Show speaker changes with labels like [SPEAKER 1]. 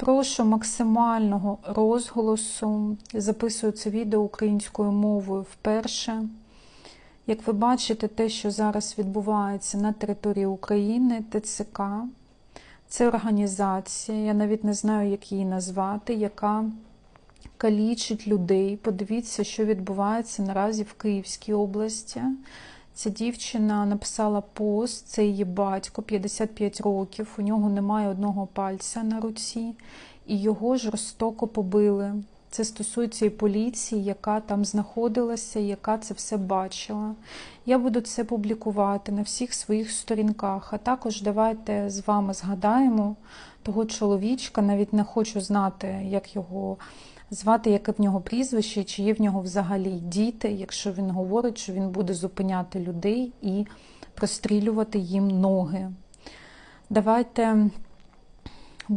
[SPEAKER 1] Прошу максимального розголосу. Записую це відео українською мовою вперше. Як ви бачите, те, що зараз відбувається на території України, ТЦК, це організація, я навіть не знаю, як її назвати, яка калічить людей. Подивіться, що відбувається наразі в Київській області. Ця дівчина написала пост, це її батько, 55 років, у нього немає одного пальця на руці, і його жорстоко побили. Це стосується і поліції, яка там знаходилася, яка це все бачила. Я буду це публікувати на всіх своїх сторінках. А також давайте з вами згадаємо того чоловічка, навіть не хочу знати, як його звати, яке в нього прізвище, чи є в нього взагалі діти, якщо він говорить, що він буде зупиняти людей і прострілювати їм ноги. Давайте